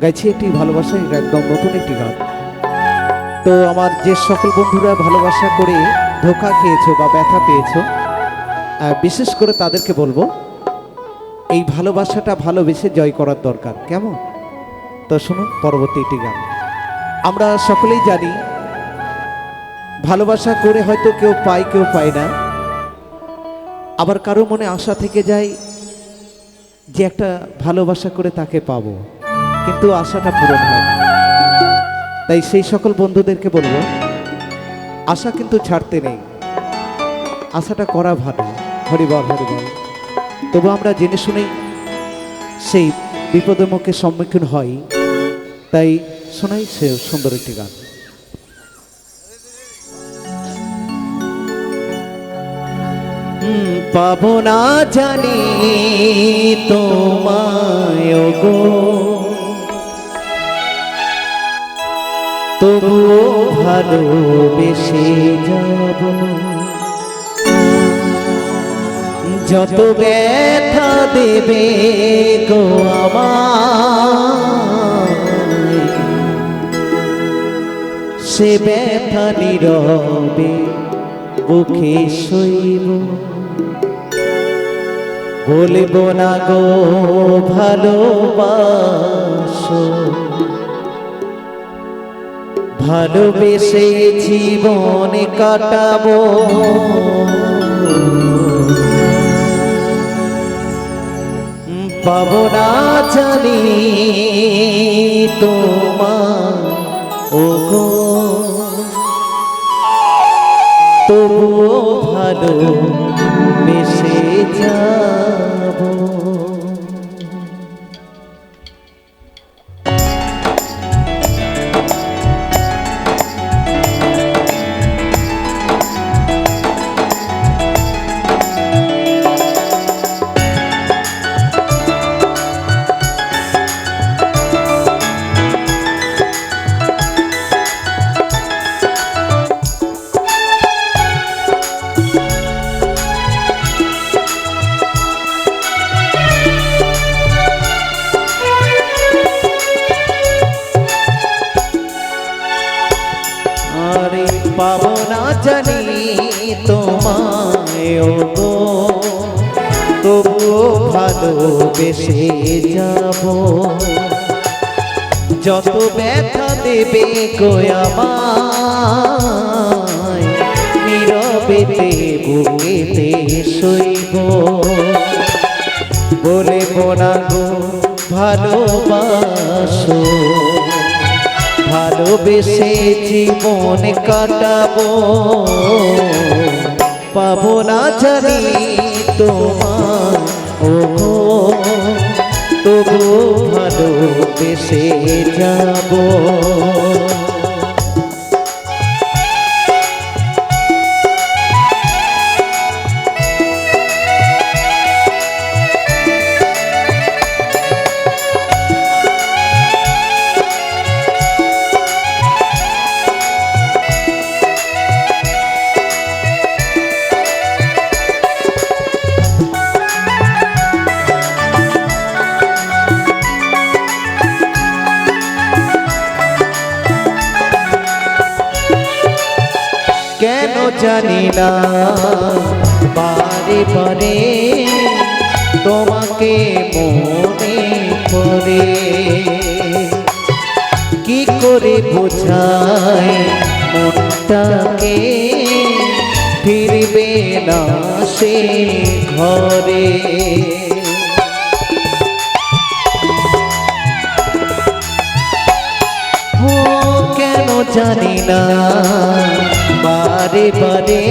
গাইছি একটি ভালোবাসা, এটা একদম নতুন একটি গান। তো আমার যে সকল বন্ধুরা ভালোবাসা করে ধোকা খেয়েছো বা ব্যথা পেয়েছ বিশেষ করে তাদেরকে বলব, এই ভালোবাসাটা ভালোবেসে জয় করার দরকার। কেমন? তো শুনুন পরবর্তী একটি গান। আমরা সকলেই জানি, ভালোবাসা করে হয়তো কেউ পায় কেউ পায় না। আবার কারও মনে আশা থেকে যায় যে একটা ভালোবাসা করে তাকে পাবো। কিন্তু আশাটা পূরণ হয় তাই সেই সকল বন্ধুদেরকে বলব, আশা কিন্তু ছাড়তে নেই। আশাটা করা ভালো। হরিবল হরিবল। তবু আমরা জেনে শুনেই সেই বিপদের মুখে সম্মুখীন হই। তাই শোনাই সে সুন্দর একটি গান। পাবো না জানি তোমায় গো। তবুও ভালোবেসে যাব। যত ব্যথা দেবে গো সে ব্যথা নীরবে বুকে সইব। বলব না গো, ভালোবাসো। ভালোবেসে জীবন কাটাবো। পাবো না জানি তোমার ও গো তবুও ভালো বেসে যাব। পাবো না জানি তোমায় গো তবুও ভালোবেসে যাব। যত ব্যথা দেবে নীরবেতে বুকেতে শৈব বলে বোনা গো, ভালোবাসো ভালোবেসে জীবন কাটাবো। পাবো না জানি তোমার ও তবু ভালোবেসে যাব। কেন জানি না? বারে বারে তোমাকে মনে করে কি করে বোঝাই মনটাকে? ফিরবে না সে ঘরে। কেন জানি না? বারে বারে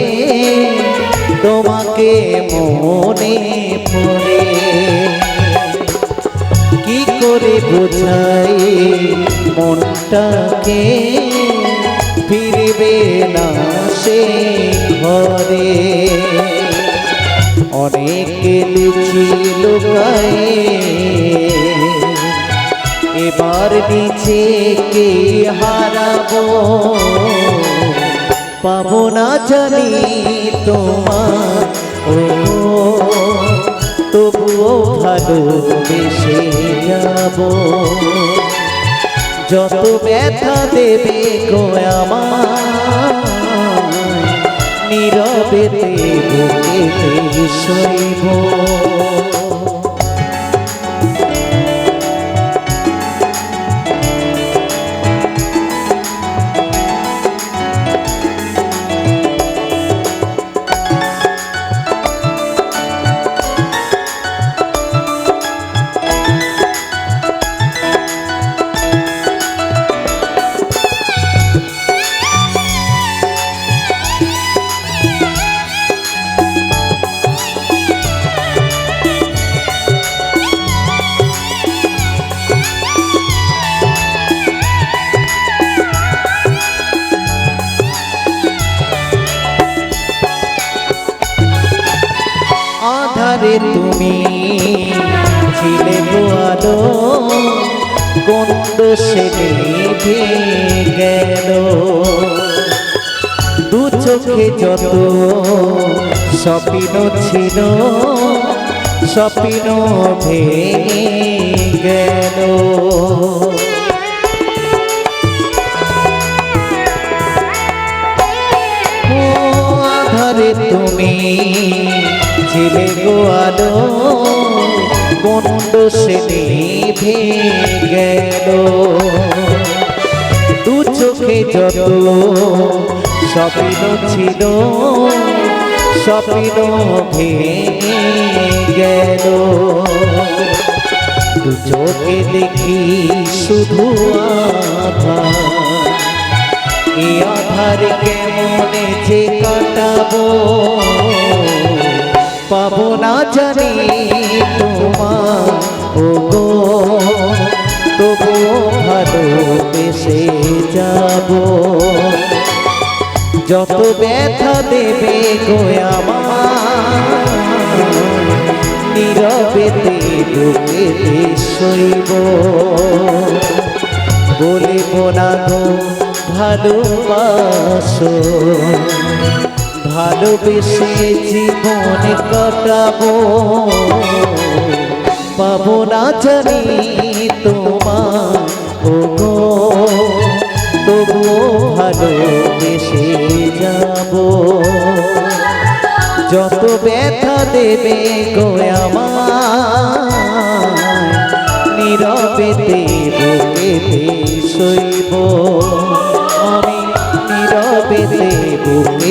তোমাকে মনে পড়ে। কি করে বোঝাই মনটাকে? ফিরবে না সে ঘরে। অনেক লুচি লুকায়। এবার নিচেকে হারাবো। পাবো না জানি তোমার। ও, তবুও ভালো ভালোবেসে যাব। যত ব্যথা দেবে গো আমার নীরবেতে সইব আধারে তুমি ছিলে গোয়ালো কোন দোষে নিভে গেল। দু চোখে যত স্বপ্ন ছিল, স্বপ্ন ভেঙে গেল। তুমি ছিলে গোয়ালো কোন দোষে নিভে গেল। দু চোখে যত স্বপ্ন ছিল, স্বপ্ন ভেঙে গেল। দু চোখে দেখি শুধু আধার কেমনে যে কাটাবো? পাবো না জানি তোমার। ও গো ভালোবেসে যাব। যত ব্যথা দেবে গো আমার নীরবেতে শৈব। বলিব না গো, ভালোবাসো। ভালোবেসে জীবন কাটাবো। পাবো না জানি তোমার ও গো তবুও ভালোবেসে যাব। যত ব্যথা দেবে গো আমার নীরবেতে বুকেতে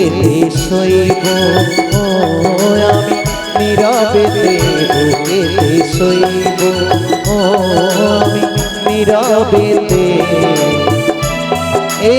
বুকেতে শৈব ও আমি নীরবেতে বুকেতে শৈব ও আমি নীরবেতে এ